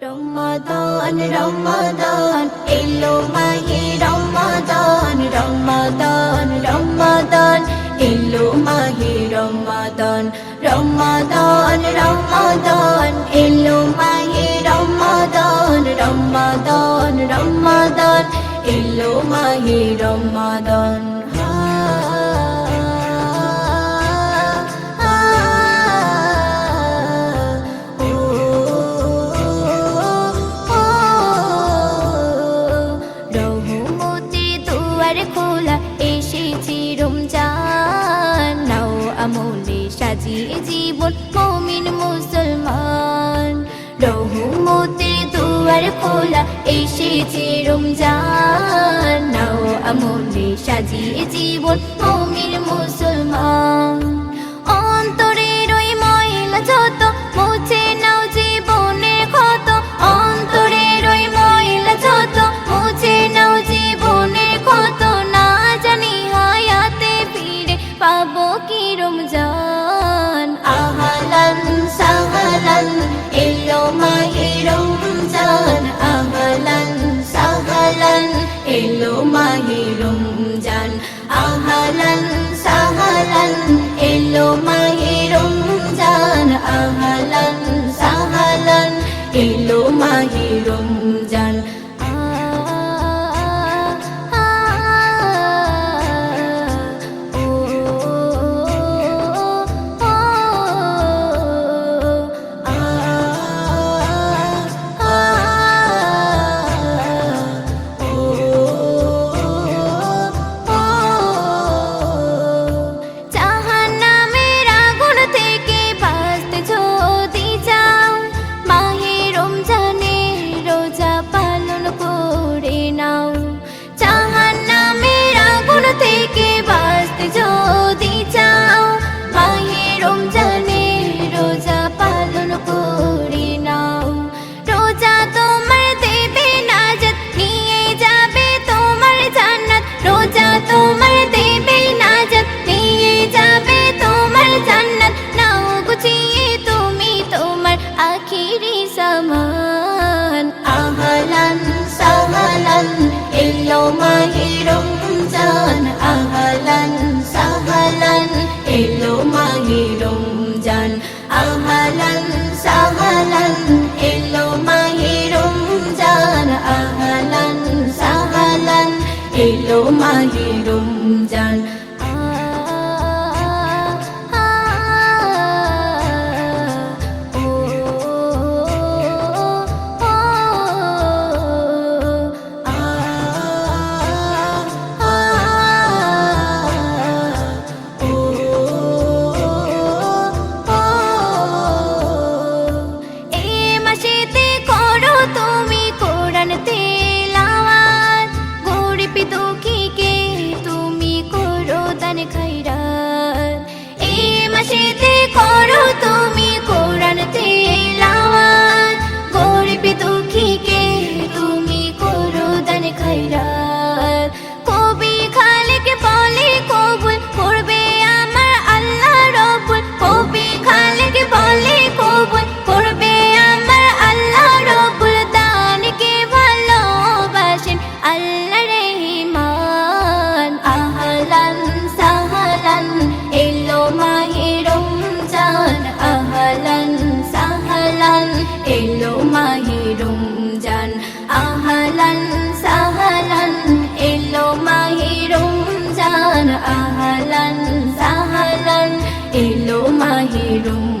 রমাদান রমাদান এলো মাহে রমাদান রমাদান রমাদান এলো মাহে রমাদান রমাদান রমাদান এলো মাহে রমাদান রমাদান রমাদান এলো মাহে রমাদান এ জীবন মমিন মুসলমান। রহমতে দুয়ার খোলা, এসেছে রমজান। নাও আমলে সাজিয়ে জীবন মমিন মুসলমান। don't. മഹിടും